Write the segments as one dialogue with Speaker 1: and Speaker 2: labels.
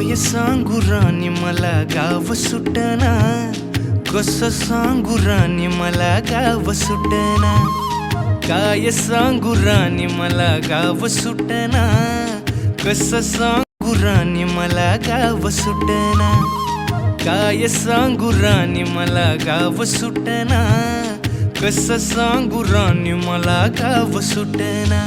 Speaker 1: काय सांगू राणी मला गाव सुटना कस सांगू राणी मला गाव सुटना काय सांगू राणी मला गाव सुटना कस सांगू राणी मला गाव सुटना काय सांगू राणी मला गाव सुटना कस सांगू राणी मला गाव सुटना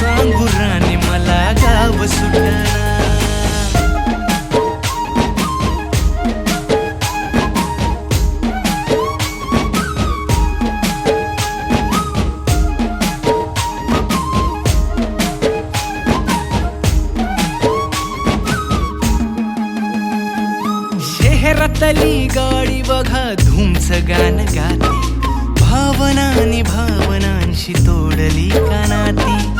Speaker 1: सांगू राणी मला गाव सुटना शहरातली गाडी बघा धुमच गाणं गाते. भावनानी भावनांशी तोडली कानाती.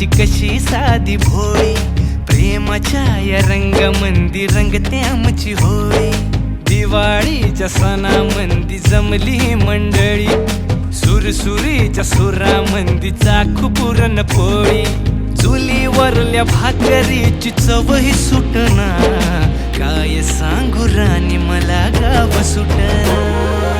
Speaker 1: तुझी कशी साधी भोळी. प्रेमाच्या या रंगामंदी रंगते आमची होळी. दिवाळीच्या सणामंदी जमली मंडळी. सुरसुरीच्या सुरामंदी चाखू पुरण पोळी. चुलीवरल्या भाकरीची चवही सुटना. काय सांगू राणी मला गाव सुटना.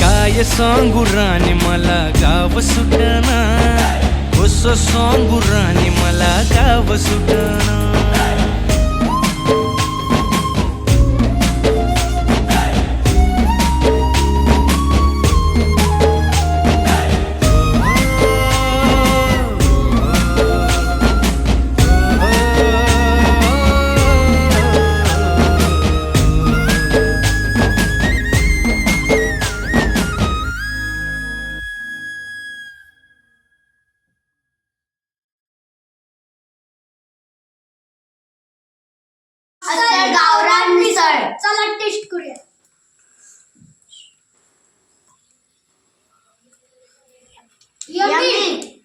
Speaker 1: काय सांगू राणी मला गाव सुटना कसं हो सांगू राणी मला गाव सुटना
Speaker 2: चला टेस्ट करूया. यम्मी